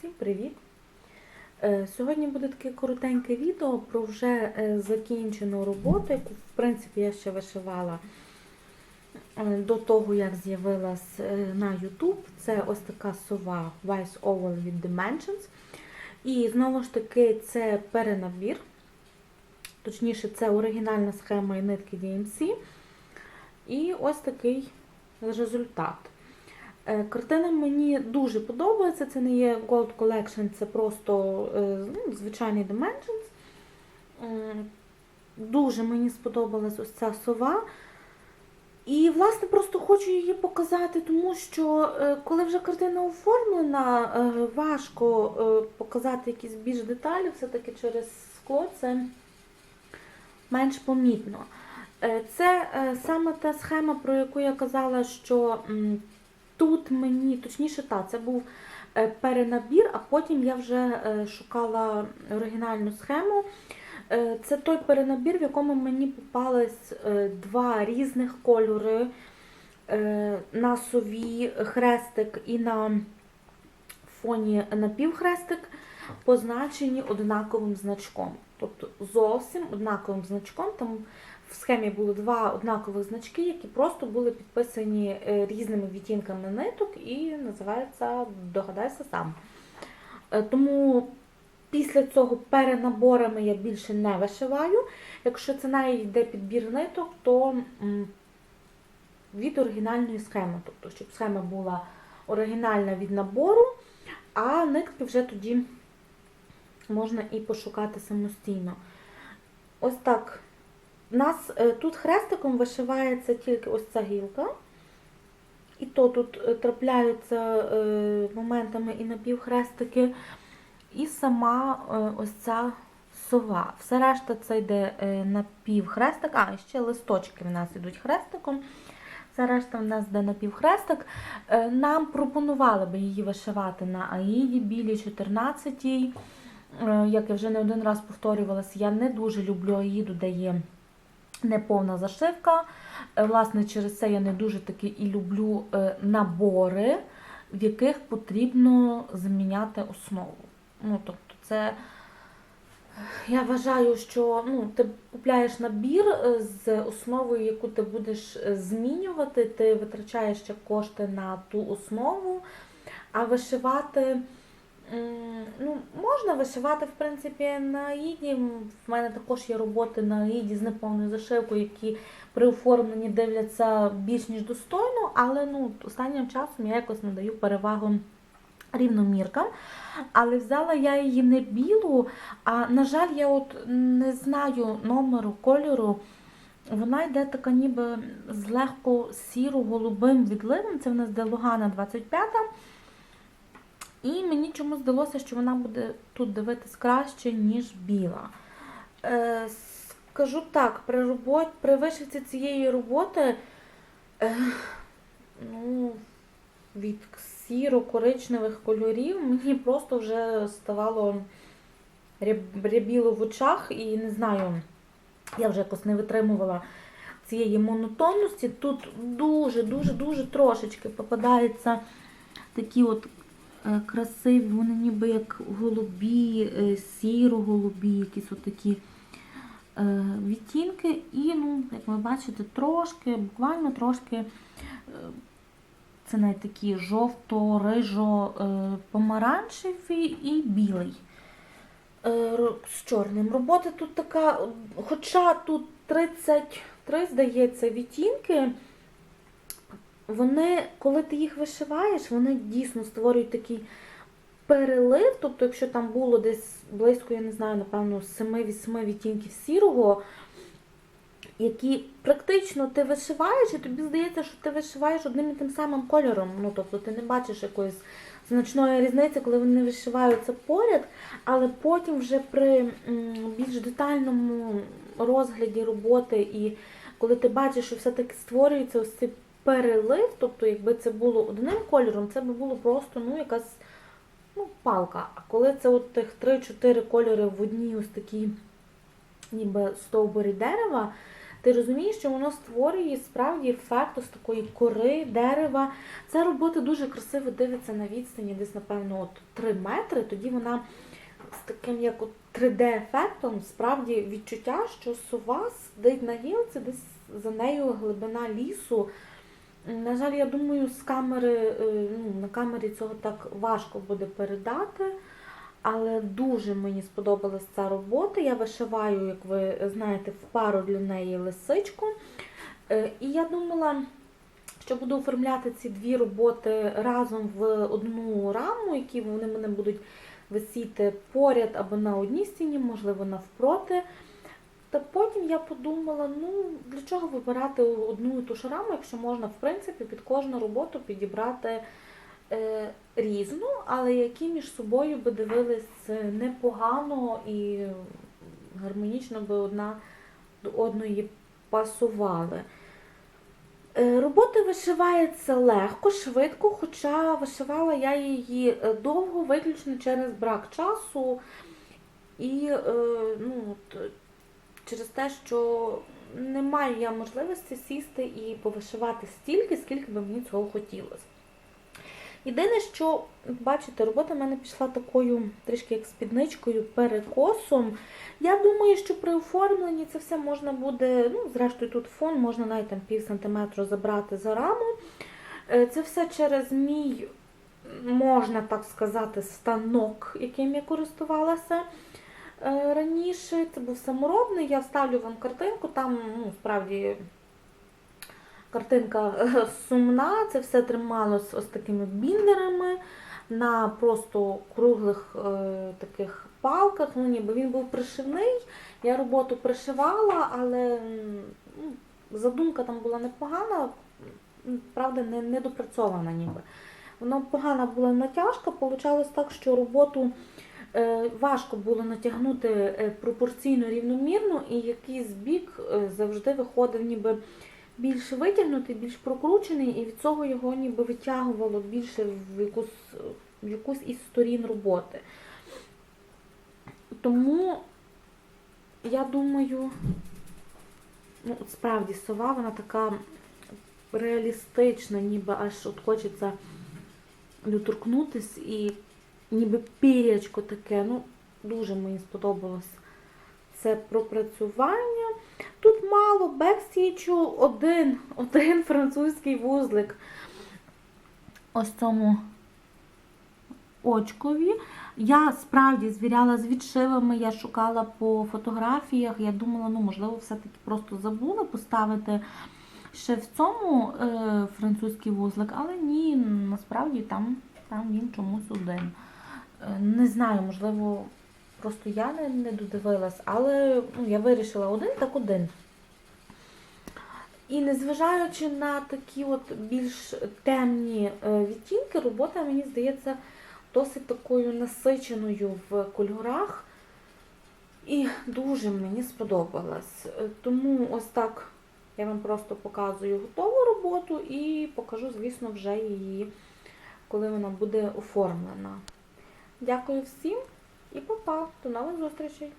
Всім привіт! Е, Сьогодні буде таке коротеньке відео про вже е, закінчену роботу, яку, в принципі, я ще вишивала е, до того, як з'явилась на YouTube. Це ось така сова Vice Oval від Dimensions. І знову ж таки, це перенабір. Точніше, це оригінальна схема і нитки DMC. І ось такий результат. Е, Картина мені дуже подобається. Це не є Gold Collection, це просто е, ну, звичайний Dimensions. Дуже мені сподобалась ось ця сова. І, власне, просто хочу її показати, тому що е, коли вже картина оформлена, важко показати якісь більш деталі, все-таки через скло це менш помітно. Це саме та схема, про яку я казала, що тут мені, точніше, та, це був е, перенабір, а потім я вже е, шукала оригінальну схему. Е, Це той перенабір, в якому мені попались два різних кольори на сові хрестик і на фоні напівхрестик, позначені однаковим значком. Тобто зовсім однаковим значком. Там в схемі було два однакових значки, які просто були підписані е, різними відтінками ниток і називається Догадайся сам. Е, Тому після цього перенаборами я більше не вишиваю. Якщо це навіть йде підбір ниток, то від оригінальної схеми. Тобто, щоб схема була оригінальна від набору, а нитки вже тоді можна і пошукати самостійно. Ось так. Нас е, тут хрестиком вишивається тільки ось ця гілка. І то тут е, трапляються е, моментами і напівхрестики, і сама ось ця сова. Все решта це йде напівхрестик, а ще листочки в нас йдуть хрестиком. Все решта в нас йде напівхрестик. Нам пропонували би її вишивати на Аїді, білій 14 Е, Як я вже не один раз повторювалася, я не дуже люблю Аїду, де є неповна зашивка. Е, Власне, через це я не дуже таки і люблю е, набори, в яких потрібно заміняти основу. Ну, тобто, це я вважаю, що ну, ти купляєш набір е, з основою, яку ти будеш е, змінювати, ти витрачаєш ще кошти на ту основу, а вишивати. Ну, можна вишивати, в принципі, на Аїді. В мене також є роботи на Аїді з неповною зашивкою, які при оформленні дивляться більш ніж достойно, але ну, останнім часом я якось надаю перевагу рівноміркам. Але взяла я її не білу, а на жаль, я от не знаю номеру кольору. Вона йде така ніби з легко сіро-голубим відливом. Це в нас де Лугана 25. І мені чомусь здалося, що вона буде тут дивитись краще, ніж біла. Е, скажу так, при роботі, при вишивці цієї роботи, е, ну, від сіро-коричневих кольорів мені просто вже ставало ряб- рябіло в очах і не знаю, я вже якось не витримувала цієї монотонності. Тут дуже-дуже-дуже трошечки попадаються такі от красиві, вони ніби як голубі, е, сіро-голубі, якісь от такі е, відтінки. І, ну, як ви бачите, трошки, буквально трошки. е, Це навіть такі жовто-рижо-помаранчеві і білий. Е, З чорним. Робота тут така, хоча тут 33, здається, відтінки, вони, коли ти їх вишиваєш, вони дійсно створюють такий перелив. Тобто, якщо там було десь близько, я не знаю, напевно, 7-8 відтінків сірого, які практично ти вишиваєш, і тобі здається, що ти вишиваєш одним і тим самим кольором. Ну, тобто ти не бачиш якоїсь значної різниці, коли вони вишиваються поряд, але потім вже при більш детальному розгляді роботи, і коли ти бачиш, що все-таки створюється ось цей перелив, тобто якби це було одним кольором, це би було просто ну, якась ну, палка. А коли це от тих 3-4 кольори в одній ось такій ніби стовбурі дерева, Ти розумієш, що воно створює справді ефект ось такої кори, дерева. Ця робота дуже красиво дивиться на відстані, десь, напевно, от 3 метри. Тоді вона з таким як от 3D-ефектом, справді відчуття, що сова сидить на гілці, десь за нею глибина лісу. На жаль, я думаю, з камери, е, ну, на камері цього так важко буде передати. Але дуже мені сподобалась ця робота. Я вишиваю, як ви знаєте, в пару для неї лисичку. Е, І я думала, що буду оформляти ці дві роботи разом в одну раму, які вони мене будуть висіти поряд або на одній стіні, можливо, навпроти. Та потім я подумала, ну для чого вибирати одну і ту ж раму, якщо можна, в принципі, під кожну роботу підібрати е, різну, але які між собою би дивились непогано і гармонічно би одна до одної пасували. Е, Робота вишивається легко, швидко, хоча вишивала я її е, довго, виключно через брак часу і е, ну, через те, що не маю я можливості сісти і повишивати стільки, скільки би мені цього хотілося. Єдине, що, бачите, робота в мене пішла такою трішки як спідничкою, перекосом. Я думаю, що при оформленні це все можна буде, ну, зрештою, тут фон, можна навіть там пів сантиметру забрати за раму. Е, Це все через мій, можна так сказати, станок, яким я користувалася раніше. Це був саморобний, я вставлю вам картинку, там ну, справді картинка е, сумна, це все трималось ось такими біндерами на просто круглих е, таких палках. Ну, ніби він був пришивний. Я роботу пришивала, але ну, задумка там була непогана, правда, не, допрацьована ніби. Воно погана була натяжка, вийшло так, що роботу е, важко було натягнути е, пропорційно рівномірно, і якийсь бік е, завжди виходив ніби більш витягнутий, більш прокручений, і від цього його ніби витягувало більше в якусь, в якусь із сторін роботи. Тому я думаю, ну, справді сова, вона така реалістична, ніби аж от хочеться доторкнутись і ніби пірячко таке. Ну, дуже мені сподобалось це пропрацювання. Тут мало бекстічу один, один французький вузлик. Ось цьому очкові. Я справді звіряла з відшивами, я шукала по фотографіях. Я думала, ну, можливо, все-таки просто забула поставити ще в цьому е, французький вузлик, але ні, насправді там, там він чомусь один. Не знаю, можливо, просто я не, не додивилась, але ну, я вирішила один, так один. І незважаючи на такі от більш темні е, відтінки, робота, мені здається, досить такою насиченою в кольорах. І дуже мені сподобалась. Е, Тому ось так я вам просто показую готову роботу і покажу, звісно, вже її, коли вона буде оформлена. Дякую всім і па-па! До нових зустрічей!